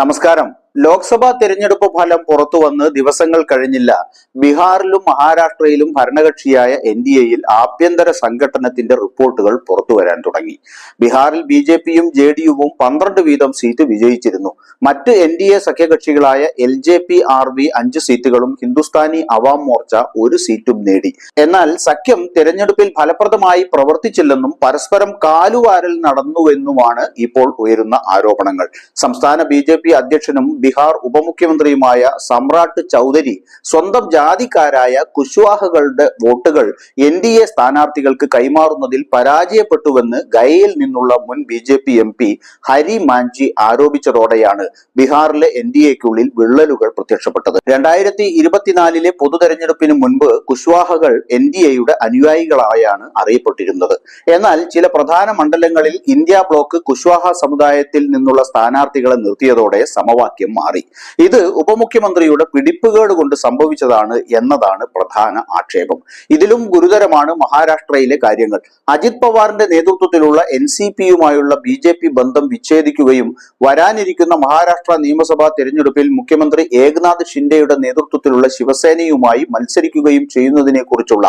നമസ്കാരം. ലോക്സഭാ തെരഞ്ഞെടുപ്പ് ഫലം പുറത്തു വന്ന് ദിവസങ്ങൾ കഴിഞ്ഞില്ല. ബീഹാറിലും മഹാരാഷ്ട്രയിലും ഭരണകക്ഷിയായ എൻ ഡി എയിൽ ആഭ്യന്തര സംഘടനത്തിന്റെ റിപ്പോർട്ടുകൾ പുറത്തു വരാൻ തുടങ്ങി. ബീഹാറിൽ ബി ജെ പിയും ജെ ഡി യുവും പന്ത്രണ്ട് വീതം സീറ്റ് വിജയിച്ചിരുന്നു. മറ്റ് N D A സഖ്യകക്ഷികളായ L J P R B അഞ്ച് സീറ്റുകളും ഹിന്ദുസ്ഥാനി അവാം മോർച്ച ഒരു സീറ്റും നേടി. എന്നാൽ സഖ്യം തെരഞ്ഞെടുപ്പിൽ ഫലപ്രദമായി പ്രവർത്തിച്ചില്ലെന്നും പരസ്പരം കാലുവാരൽ നടന്നുവെന്നുമാണ് ഇപ്പോൾ ഉയരുന്ന ആരോപണങ്ങൾ. സംസ്ഥാന ബി അധ്യക്ഷനും ബീഹാർ ഉപമുഖ്യമന്ത്രിയുമായ സമ്രാട്ട് ചൗധരി സ്വന്തം ജാതിക്കാരായ കുശ്വാഹകളുടെ വോട്ടുകൾ എൻ ഡി എ സ്ഥാനാർത്ഥികൾക്ക് കൈമാറുന്നതിൽ പരാജയപ്പെട്ടുവെന്ന് ഗയയിൽ നിന്നുള്ള മുൻ B J P M P Hari Manjhi ആരോപിച്ചതോടെയാണ് ബീഹാറിലെ എൻ ഡി എക്കുള്ളിൽ വിള്ളലുകൾ പ്രത്യക്ഷപ്പെട്ടത്. രണ്ടായിരത്തി ഇരുപത്തിനാലിലെ പൊതു തെരഞ്ഞെടുപ്പിന് മുൻപ് കുശ്വാഹകൾ എൻ ഡി എയുടെ അനുയായികളായാണ് അറിയപ്പെട്ടിരുന്നത്. എന്നാൽ ചില പ്രധാന മണ്ഡലങ്ങളിൽ ഇന്ത്യ ബ്ലോക്ക് കുശ്വാഹ സമുദായത്തിൽ നിന്നുള്ള സ്ഥാനാർത്ഥികളെ നിർത്തിയതോടെ സമവാക്യം മാറി. ഇത് ഉപമുഖ്യമന്ത്രിയുടെ പിടിപ്പുകേട് കൊണ്ട് സംഭവിച്ചതാണ് എന്നതാണ് പ്രധാന ആക്ഷേപം. ഇതിലും ഗുരുതരമാണ് മഹാരാഷ്ട്രയിലെ കാര്യങ്ങൾ. അജിത് പവാറിന്റെ നേതൃത്വത്തിലുള്ള എൻ സി പിയുമായുള്ള ബി ജെ പി ബന്ധം വിച്ഛേദിക്കുകയും വരാനിരിക്കുന്ന മഹാരാഷ്ട്ര നിയമസഭാ തെരഞ്ഞെടുപ്പിൽ മുഖ്യമന്ത്രി ഏകനാഥ് ഷിൻഡെയുടെ നേതൃത്വത്തിലുള്ള ശിവസേനയുമായി മത്സരിക്കുകയും ചെയ്യുന്നതിനെ കുറിച്ചുള്ള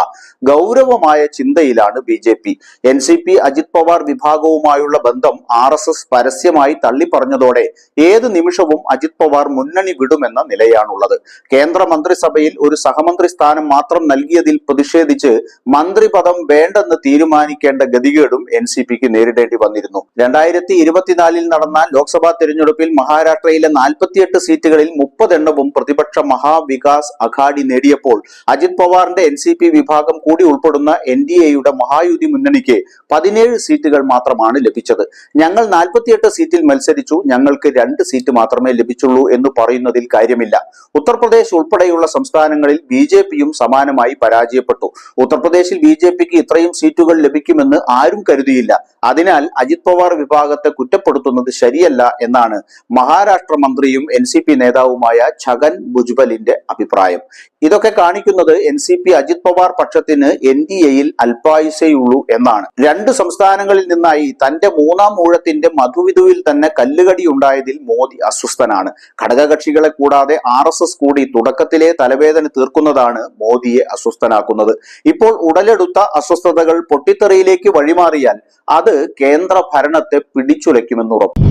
ഗൗരവമായ ചിന്തയിലാണ് B J P. N C P Ajit Pawar വിഭാഗവുമായുള്ള ബന്ധം ആർ എസ് എസ് പരസ്യമായി തള്ളിപ്പറഞ്ഞതോടെ ഏത് നിമിഷവും അജിത് പവാർ മുന്നണി വിടുമെന്ന നിലയാണുള്ളത്. കേന്ദ്ര മന്ത്രിസഭയിൽ ഒരു സഹമന്ത്രി സ്ഥാനം മാത്രം നൽകിയതിൽ പ്രതിഷേധിച്ച് മന്ത്രിപദം വേണ്ടെന്ന് തീരുമാനിക്കേണ്ട ഗതികേടും എൻ സി പിക്ക് നേരിടേണ്ടി വന്നിരുന്നു. രണ്ടായിരത്തി ഇരുപത്തിനാലിൽ നടന്ന ലോക്സഭാ തെരഞ്ഞെടുപ്പിൽ മഹാരാഷ്ട്രയിലെ നാൽപ്പത്തിയെട്ട് സീറ്റുകളിൽ മുപ്പതെണ്ണവും പ്രതിപക്ഷ മഹാവികാസ് അഘാഡി നേടിയപ്പോൾ അജിത് പവാറിന്റെ എൻ സി പി വിഭാഗം കൂടി ഉൾപ്പെടുന്ന എൻ ഡി എയുടെ മഹായുതി മുന്നണിക്ക് പതിനേഴ് സീറ്റുകൾ മാത്രമാണ് ലഭിച്ചത്. ഞങ്ങൾ നാൽപ്പത്തിയെട്ട് സീറ്റിൽ മത്സരിച്ചു ഞങ്ങൾക്ക് രണ്ട് സീറ്റ് മാത്രമേ ലഭിച്ചുള്ളൂ എന്ന് പറയുന്നതിൽ കാര്യമില്ല. ഉത്തർപ്രദേശ് ഉൾപ്പെടെയുള്ള സംസ്ഥാനങ്ങളിൽ ബി ജെ പിയും സമാനമായി പരാജയപ്പെട്ടു. ഉത്തർപ്രദേശിൽ ബി ജെ പിക്ക് ഇത്രയും സീറ്റുകൾ ലഭിക്കുമെന്ന് ആരും കരുതിയില്ല. അതിനാൽ അജിത് പവാർ വിഭാഗത്തെ കുറ്റപ്പെടുത്തുന്നത് ശരിയല്ല എന്നാണ് മഹാരാഷ്ട്ര മന്ത്രിയും എൻ സി പി നേതാവുമായ ഛഗൻ ഭുജ്ബലിന്റെ അഭിപ്രായം. ഇതൊക്കെ കാണിക്കുന്നത് N C P Ajit Pawar പക്ഷത്തിന് N D എയിൽ അൽപായുസേയുള്ളൂ എന്നാണ്. രണ്ട് സംസ്ഥാനങ്ങളിൽ നിന്നായി തന്റെ മൂന്നാം ഊഴത്തിന്റെ മധുവിധുവിൽ തന്നെ കല്ലുകടി ഉണ്ടായതിൽ മോദി അസ്വസ്ഥനാണ്. ഘടകകക്ഷികളെ കൂടാതെ ആർ എസ് എസ് കൂടി തുടക്കത്തിലെ തലവേദന തീർക്കുന്നതാണ് മോദിയെ അസ്വസ്ഥനാക്കുന്നത്. ഇപ്പോൾ ഉടലെടുത്ത അസ്വസ്ഥതകൾ പൊട്ടിത്തെറിയിലേക്ക് വഴിമാറിയാൽ അത് കേന്ദ്ര ഭരണത്തെ പിടിച്ചുലയ്ക്കുമെന്നുറപ്പ്.